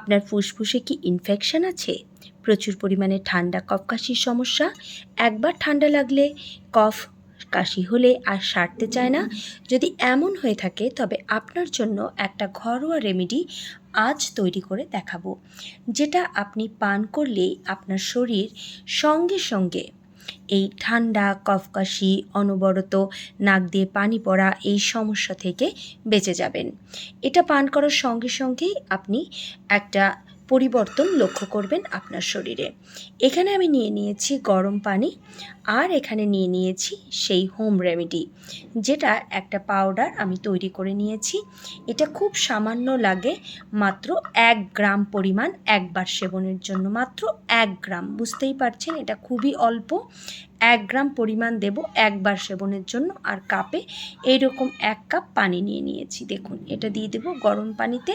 আপনার ফুসফুসে কি ইনফেকশন আছে? প্রচুর পরিমাণে ঠান্ডা কফ কাশির সমস্যা। একবার ঠান্ডা লাগলে কফ কাশি হলে আর সারতে চায় না। যদি এমন হয়ে থাকে, তবে আপনার জন্য একটা ঘরোয়া রেমেডি আজ তৈরি করে দেখাবো। যেটা আপনি পান করলেই আপনার শরীর সঙ্গে সঙ্গে এই ঠান্ডা, কফকাশি, অনবরত নাক দিয়ে পানি পড়া এই সমস্যা থেকে বেঁচে যাবেন। এটা পান করার সঙ্গে সঙ্গেই আপনি একটা পরিবর্তন লক্ষ্য করবেন আপনার শরীরে। এখানে আমি নিয়ে নিয়েছি গরম পানি আর এখানে নিয়ে নিয়েছি সেই হোম রেমেডি যেটা একটা পাউডার আমি তৈরি করে নিয়েছি। এটা খুব সামান্য লাগে, মাত্র এক গ্রাম পরিমাণ একবার সেবনের জন্য, মাত্র এক গ্রাম। বুঝতেই পারছেন, এটা খুবই অল্প। এক গ্রাম পরিমাণ দেব একবার সেবনের জন্য। আর কাপে এইরকম এক কাপ পানি নিয়ে নিয়েছি, দেখুন। এটা দিয়ে দেব গরম পানিতে।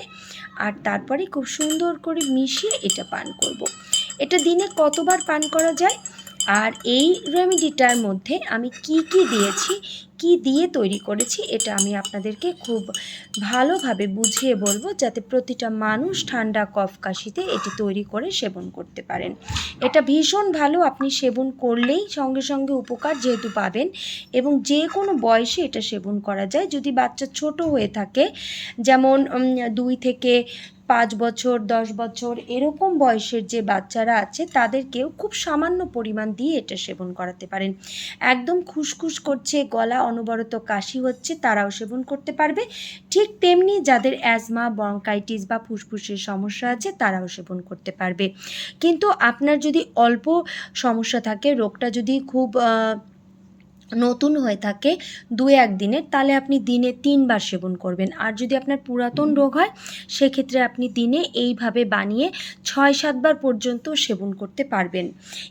আর তারপরে খুব সুন্দর করে মিশিয়ে এটা পান করব। এটা দিনে কতবার পান করা যায়? আর এই রেমেডিটার মধ্যে আমি কি কি দিয়েছি, কি দিয়ে তৈরি করেছি, এটা আমি আপনাদেরকে খুব ভালোভাবে বুঝিয়ে বলব যাতে প্রতিটা মানুষ ঠান্ডা কফ কাশিতে এটি তৈরি করে সেবন করতে পারেন। এটা ভীষণ ভালো আপনি সেবন করলেই সঙ্গে সঙ্গে উপকার যেহেতু পাবেন এবং যে কোনো বয়সে এটা সেবন করা যায়। যদি বাচ্চা ছোট হয়ে থাকে, যেমন দুই থেকে পাঁচ বছর, দশ বছর এরকম বয়সের যে বাচ্চারা আছে তাদেরকেও খুব সামান্য পরিমাণ দিয়ে এটা সেবন করাতে পারেন। একদম খুসখুস করছে, গলা অনবরত কাশি হচ্ছে তারাও সেবন করতে পারবে। ঠিক তেমনি যাদের অ্যাজমা, ব্রঙ্কাইটিস বা ফুসফুসের সমস্যা আছে তারাও সেবন করতে পারবে। কিন্তু আপনার যদি অল্প সমস্যা থাকে, রোগটা যদি খুব নতুন হয়ে থাকে দু এক দিনের, তাহলে আপনি দিনে তিনবার সেবন করবেন। আর যদি আপনার পুরাতন রোগ হয়, সেক্ষেত্রে আপনি দিনে এইভাবে বানিয়ে ছয় সাতবার পর্যন্ত সেবন করতে পারবেন।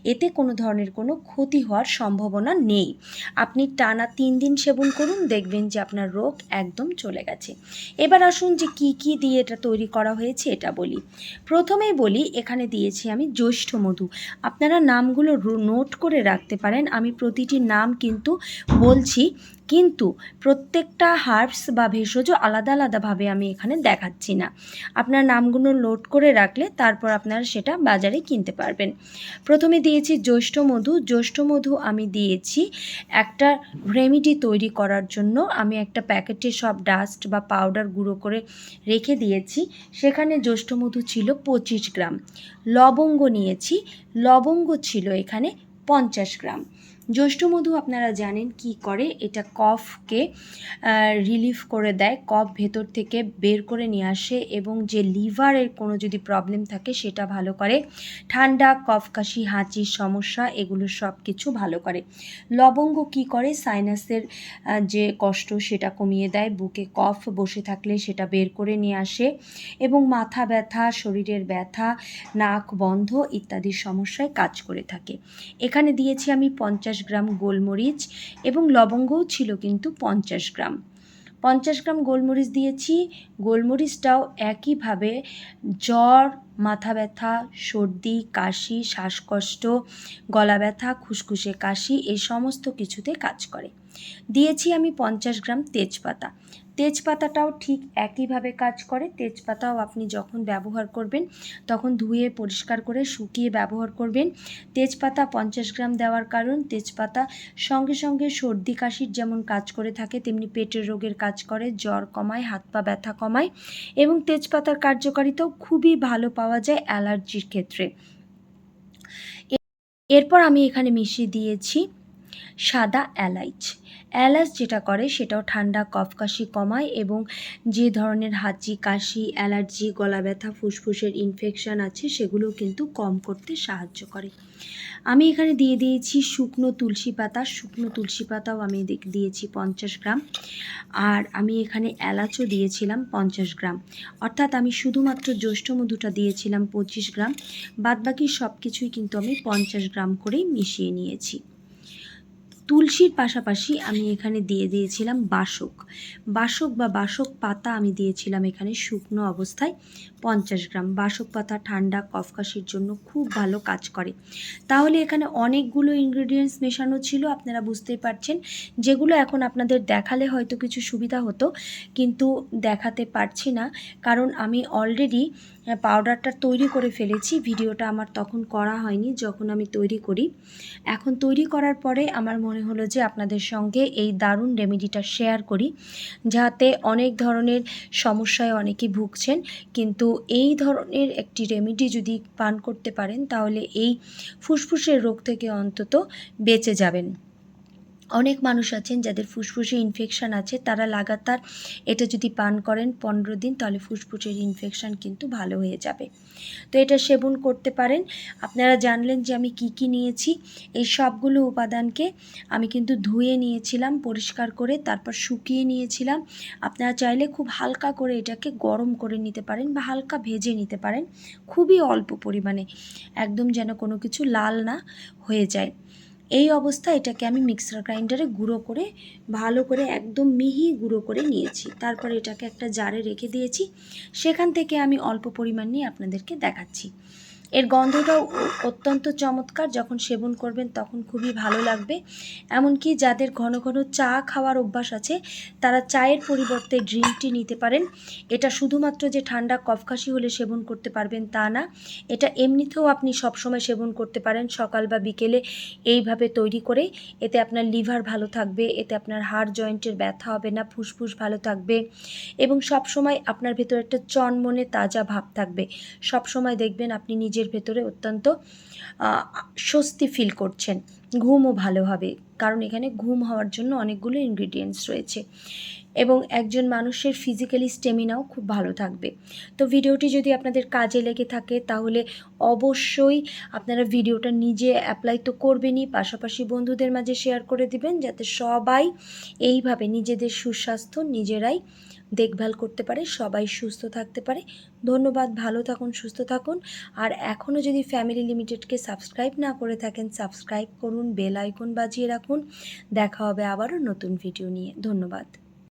এতে কোনো ধরনের কোনো ক্ষতি হওয়ার সম্ভাবনা নেই। আপনি টানা তিন দিন সেবন করুন, দেখবেন যে আপনার রোগ একদম চলে গেছে। এবার আসুন যে কি কি দিয়ে এটা তৈরি করা হয়েছে, এটা বলি। প্রথমেই বলি, এখানে দিয়েছি আমি জ্যৈষ্ঠ মধু। আপনারা নামগুলো নোট করে রাখতে পারেন। আমি প্রতিটি নাম কিন্তু বলছি, কিন্তু প্রত্যেকটা হার্বস বা ভেষজ আলাদা আলাদাভাবে আমি এখানে দেখাচ্ছি না। আপনার নামগুলো লোড করে রাখলে তারপর আপনারা সেটা বাজারে কিনতে পারবেন। প্রথমে দিয়েছি জ্যৈষ্ঠ মধু। জ্যৈষ্ঠ মধু আমি দিয়েছি একটা রেমিডি তৈরি করার জন্য। আমি একটা প্যাকেটে সব ডাস্ট বা পাউডার গুঁড়ো করে রেখে দিয়েছি। সেখানে জ্যৈষ্ঠ মধু ছিল পঁচিশ গ্রাম। লবঙ্গ নিয়েছি। লবঙ্গ ছিল এখানে পঞ্চাশ গ্রাম। জ্যৈষ্ঠ মধু আপনারা জানেন কি করে? এটা কফকে রিলিফ করে দেয়, কফ ভেতর থেকে বের করে নিয়ে আসে এবং যে লিভারের কোনো যদি প্রবলেম থাকে সেটা ভালো করে। ঠান্ডা কফ কাশি হাঁচির সমস্যা এগুলো সব কিছু ভালো করে। লবঙ্গ কি করে? সাইনাসের যে কষ্ট সেটা কমিয়ে দেয়। বুকে কফ বসে থাকলে সেটা বের করে নিয়ে আসে এবং মাথা ব্যথা, শরীরের ব্যথা, নাক বন্ধ ইত্যাদি সমস্যায় কাজ করে থাকে। এখানে দিয়েছি আমি পঞ্চাশ গ্রাম গোলমরিচ এবং লবঙ্গও ছিল কিন্তু পঞ্চাশ গ্রাম। পঞ্চাশ গ্রাম গোলমরিচ দিয়েছি। গোলমরিচটাও একইভাবে জ্বর, মাথা ব্যথা, সর্দি, কাশি, শ্বাসকষ্ট, গলা ব্যথা, খুসখুসে কাশি এই সমস্ত কিছুতে কাজ করে। দিয়েছি আমি পঞ্চাশ গ্রাম তেজপাতা। তেজপাতাটাও ঠিক একইভাবে কাজ করে। তেজপাতাও আপনি যখন ব্যবহার করবেন, তখন ধুয়ে পরিষ্কার করে শুকিয়ে ব্যবহার করবেন। তেজপাতা পঞ্চাশ গ্রাম দেওয়ার কারণ, তেজপাতা সঙ্গে সঙ্গে সর্দি কাশির যেমন কাজ করে থাকে, তেমনি পেটের রোগের কাজ করে, জ্বর কমায়, হাত পা ব্যথা কমায় এবং তেজপাতার কার্যকারিতাও খুবই ভালো পাওয়া যায় অ্যালার্জির ক্ষেত্রে। এরপর আমি এখানে মিশিয়ে দিয়েছি সাদা এলাইচ। এলাচ যেটা করে সেটাও ঠান্ডা কফ কাশি কমায় এবং যে ধরনের হাঁচি, কাশি, অ্যালার্জি, গলা ব্যথা, ফুসফুসের ইনফেকশান আছে সেগুলো কিন্তু কম করতে সাহায্য করে। আমি এখানে দিয়ে দিয়েছি শুকনো তুলসী পাতা। শুকনো তুলসী পাতাও আমি দিয়েছি পঞ্চাশ গ্রাম। আর আমি এখানে এলাচও দিয়েছিলাম পঞ্চাশ গ্রাম। অর্থাৎ আমি শুধুমাত্র জ্যৈষ্ঠ মধুটা দিয়েছিলাম পঁচিশ গ্রাম। বাদবাকি সব কিছুই কিন্তু আমি পঞ্চাশ গ্রাম করেই মিশিয়ে নিয়েছি। তুলসীর পাশাপাশি আমি এখানে দিয়ে দিয়েছিলাম বাসক। বাসক বা বাসক পাতা আমি দিয়েছিলাম এখানে শুকনো অবস্থায় পঞ্চাশ গ্রাম। বাসক পাতা ঠান্ডা, কফকাশির জন্য খুব ভালো কাজ করে। তাহলে এখানে অনেকগুলো ইনগ্রেডিয়েন্টস মেশানো ছিল, আপনারা বুঝতেই পারছেন। যেগুলো এখন আপনাদের দেখালে হয়তো কিছু সুবিধা হতো, কিন্তু দেখাতে পারছি না। কারণ আমি অলরেডি পাউডারটা তৈরি করে ফেলেছি। ভিডিওটা আমার তখন করা হয়নি, যখন আমি তৈরি করি। এখন তৈরি করার পরে আমার মনে হলো যে আপনাদের সঙ্গে এই দারুণ রেমেডিটা শেয়ার করি, যাতে অনেক ধরনের সমস্যায় অনেকে ভুগছেন। কিন্তু এই ধরনের একটি রেমেডি যদি পান করতে পারেন, তাহলে এই ফুসফুসের রোগ থেকে অন্তত বেঁচে যাবেন। অনেক মানুষ আছেন যাদের ফুসফুসে ইনফেকশান আছে, তারা লাগাতার এটা যদি পান করেন পনেরো দিন, তাহলে ফুসফুসের ইনফেকশান কিন্তু ভালো হয়ে যাবে। তো এটা সেবন করতে পারেন। আপনারা জানলেন যে আমি কি কি নিয়েছি। এই সবগুলো উপাদানকে আমি কিন্তু ধুয়ে নিয়েছিলাম, পরিষ্কার করে, তারপর শুকিয়ে নিয়েছিলাম। আপনারা চাইলে খুব হালকা করে এটাকে গরম করে নিতে পারেন বা হালকা ভেজে নিতে পারেন। খুবই অল্প পরিমাণে, একদম যেন কোনো কিছু লাল না হয়ে যায়। এই অবস্থা এটাকে আমি মিক্সার গ্রাইন্ডারে গুঁড়ো করে, ভালো করে একদম মিহি গুঁড়ো করে নিয়েছি। তারপর এটাকে একটা জারে রেখে দিয়েছি। সেখান থেকে আমি অল্প পরিমাণ নিয়ে আপনাদেরকে দেখাচ্ছি। এর গন্ধটাও অত্যন্ত চমৎকার। যখন সেবন করবেন তখন খুবই ভালো লাগবে। এমনকি যাদের ঘন ঘন চা খাওয়ার অভ্যাস আছে, তারা চায়ের পরিবর্তে ড্রিঙ্ক টি নিতে পারেন। এটা শুধুমাত্র যে ঠান্ডা কফকাশি হলে সেবন করতে পারবেন তা না। এটা এমনিতেও আপনি সবসময় সেবন করতে পারেন সকাল বা বিকেলে এইভাবে তৈরি করে। এতে আপনার লিভার ভালো থাকবে, এতে আপনার হাড় জয়েন্টের ব্যথা হবে না, ফুসফুস ভালো থাকবে এবং সবসময় আপনার ভেতরে একটা চনমনে তাজা ভাব থাকবে। সবসময় দেখবেন আপনি নিজের ভেতরে অত্যন্ত স্বস্তি ফিল করছেন। ঘুমও ভালো হবে। কারণ এখানে ঘুম হওয়ার জন্য অনেকগুলো ইনগ্রিডিয়েন্টস রয়েছে। এবং একজন মানুষের ফিজিক্যালি স্টেমিনাও খুব ভালো থাকবে। তো ভিডিওটি যদি আপনাদের কাজে লেগে থাকে, তাহলে অবশ্যই আপনারা ভিডিওটা নিজে অ্যাপ্লাই তো করবেনই। পাশাপাশি বন্ধুদের মাঝে শেয়ার করে দিবেন, যাতে সবাই এইভাবে নিজেদের সুস্বাস্থ্য নিজেরাই দেখভাল করতে পারে, সবাই সুস্থ থাকতে পারে। ধন্যবাদ, ভালো থাকুন, সুস্থ থাকুন। আর এখনও যদি ফ্যামিলি লিমিটেডকে সাবস্ক্রাইব না করে থাকেন, সাবস্ক্রাইব করুন, বেল আইকন বাজিয়ে রাখুন। দেখা হবে আবারও নতুন ভিডিও নিয়ে। ধন্যবাদ।